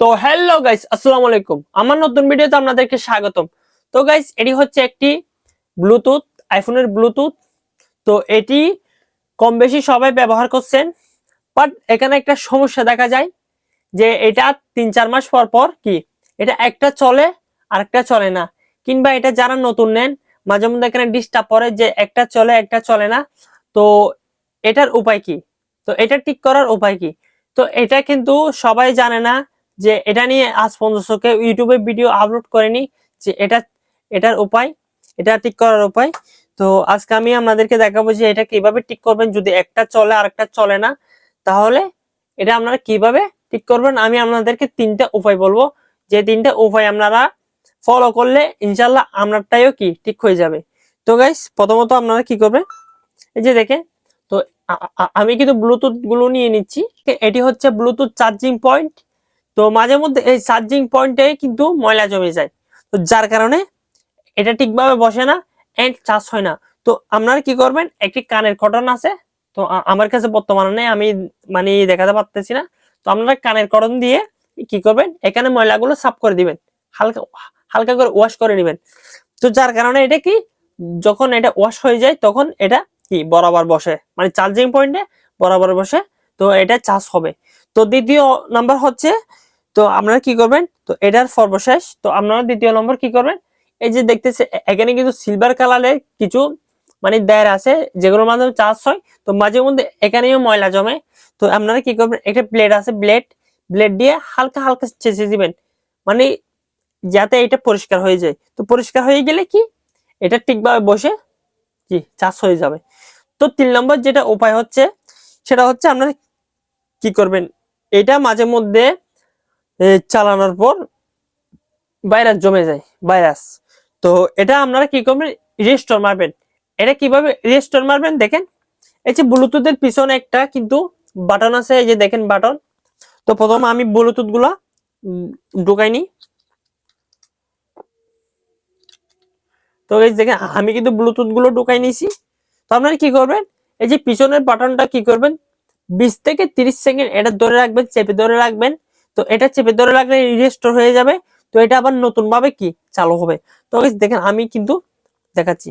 তো hello guys আসসালামু আলাইকুম। আমার নতুন ভিডিওতে আপনাদেরকে স্বাগতম। তো গাইস এটি হচ্ছে একটি ব্লুটুথ আইফোনের ব্লুটুথ তো এটি কম বেশি সবাই ব্যবহার করছেন বাট এখানে একটা সমস্যা দেখা যায় যে এটা তিন চার মাস পর পর কি, এটা একটা চলে আরেকটা চলে না। কিংবা এটা যারা নতুন নেন, মাঝে মধ্যে এখানে ডিস্টার্ব পরে যে একটা চলে একটা চলে না। তো এটার উপায় কি? তো এটা ঠিক করার উপায় কি? তো এটা কিন্তু সবাই জানে না যে এটা নিয়ে আজ পর্যন্ত কেউ ইউটিউবে ভিডিও আপলোড করেনি, যে এটা, এটার উপায়, এটা ঠিক করার উপায়। তো আজকে আমি আপনাদেরকে দেখাবো যে এটা কীভাবে ঠিক করবেন। যদি একটা চলে আর একটা চলে না, তাহলে এটা আপনারা কীভাবে ঠিক করবেন? আমি আপনাদেরকে তিনটা উপায় বলব। যে তিনটা উপায় আপনারা ফলো করলে ইনশাল্লাহ আপনারটাইও কি ঠিক হয়ে যাবে। তো গাইস প্রথমত আপনারা কি করবেন? এই যে দেখেন, তো আমি কিন্তু ব্লুটুথগুলো নিয়ে নিচ্ছি। এটি হচ্ছে ব্লুটুথ চার্জিং পয়েন্ট তো মাঝে মধ্যে এই চার্জিং পয়েন্টে কিন্তু ময়লা জমে যায়। তো যার কারণে এটা ঠিকভাবে বসে না এন্ড চার্জ হয় না। তো আপনারা কি করবেন, একটি কানের কটন আছে, তো আমার কাছে বর্তমানে নেই, আমি মানে দেখাতে পারতেছি না। তো আপনারা কানের কটন দিয়ে কি করবেন, এখানে ময়লাগুলো সাফ করে দিবেন, হালকা হালকা করে ওয়াশ করে নেবেন। তো যার কারণে এটা কি, যখন এটা ওয়াশ হয়ে যায়, তখন এটা কি, বরাবর বসে মানে চার্জিং পয়েন্টে বরাবর বসে তো এটা চাষ হবে। তো দ্বিতীয় নাম্বার হচ্ছে, তো আপনারা কি করবেন? তো এটার সর্বশেষ, তো আপনারা দ্বিতীয় নম্বর কি করবেন? এই যে দেখতেছে এখানে কিন্তু সিলভার কালারের কিছু মানে দেয়ার আছে, যেগুলোর মাধ্যমে চাষ হয়। তো মাঝে মধ্যে এখানেও ময়লা জমে। তো আপনারা কি করবেন? একটা ব্লেড আছে ব্লেড ব্লেড দিয়ে হালকা হালকা চেঁচে দিবেন। মানে যাতে এটা পরিষ্কার হয়ে যায়। তো পরিষ্কার হয়ে গেলে কি? এটা ঠিকভাবে বসে কি, চাষ হয়ে যাবে। তো তিন নম্বর যেটা উপায় হচ্ছে, সেটা হচ্ছে আপনারা কি করবেন? এটা মাঝে মধ্যে চালানোর পর ভাইরাস জমে যায় ভাইরাস। তো এটা আপনারা কি করবেন? রেস্টোর মারবেন। এটা কীভাবে রেস্টোর মারবেন দেখেন? এই যে ব্লুটুথের পিছনে একটা কিন্তু বাটন আছে এই যে দেখেন বাটন। তো প্রথম আমি ব্লুটুথগুলা উম, ঢুকাই নি তো guys দেখেন আমি কিন্তু ব্লুটুথগুলো ঢুকাই নিছি তো আপনারা কি করবেন? এই যে পিছনের বাটনটা কি করবেন? বিশ থেকে তিরিশ সেকেন্ড এটা ধরে রাখবেন, চেপে ধরে রাখবেন। তো এটা চেপে ধরে রাখলে রিস্টোর হয়ে যাবে। তো এটা আবার নতুন ভাবে কি? চালু হবে। তো দেখেন, আমি কিন্তু দেখাচ্ছি।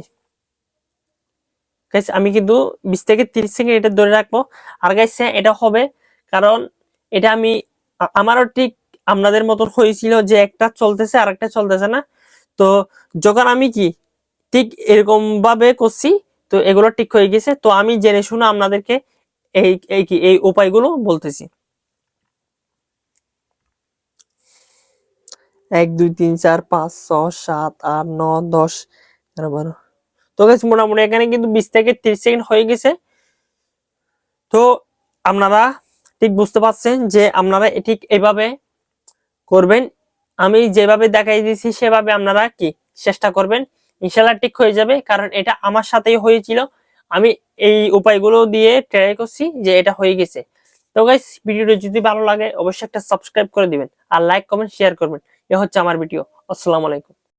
আমি কিন্তু বিশ থেকে তিরিশ সেকেন্ড এটা ধরে রাখব। আর গাইস এটা হবে। কারণ এটা আমি আমারও ঠিক আপনাদের মতন হয়েছিল যে একটা চলতেছে আর একটা চলতেছে না। তো যখন আমি কি, ঠিক এরকম ভাবে করছি, তো এগুলো ঠিক হয়ে গেছে। তো আমি জেনে শুনে আপনাদেরকে এই এই কি, এই উপায়গুলো বলতেছি। এক, দুই, তিন, চার, পাঁচ, ছয়, সাত, আট, নয়, দশ, এগারো, বারো। তো guys, মোটামুটি এখানে কিন্তু বিশ থেকে তিরিশ সেকেন্ড হয়ে গেছে। তো আপনারা ঠিক বুঝতে পারছেন যে আপনারা ঠিক এভাবে করবেন। আমি যেভাবে দেখাই দিয়েছি, সেভাবে আপনারা কি চেষ্টা করবেন। ইনশাল্লাহ ঠিক হয়ে যাবে, কারণ এটা আমার সাথেই হয়েছিল। আমি এই উপায়গুলো দিয়ে ট্রাই করছি যে এটা হয়ে গেছে। তো গাইস ভিডিওটা যদি ভালো লাগে, অবশ্যই একটা সাবস্ক্রাইব করে দিবেন আর লাইক কমেন্ট শেয়ার করবেন। এ হচ্ছে আমার ভিডিও আসসালামু আলাইকুম।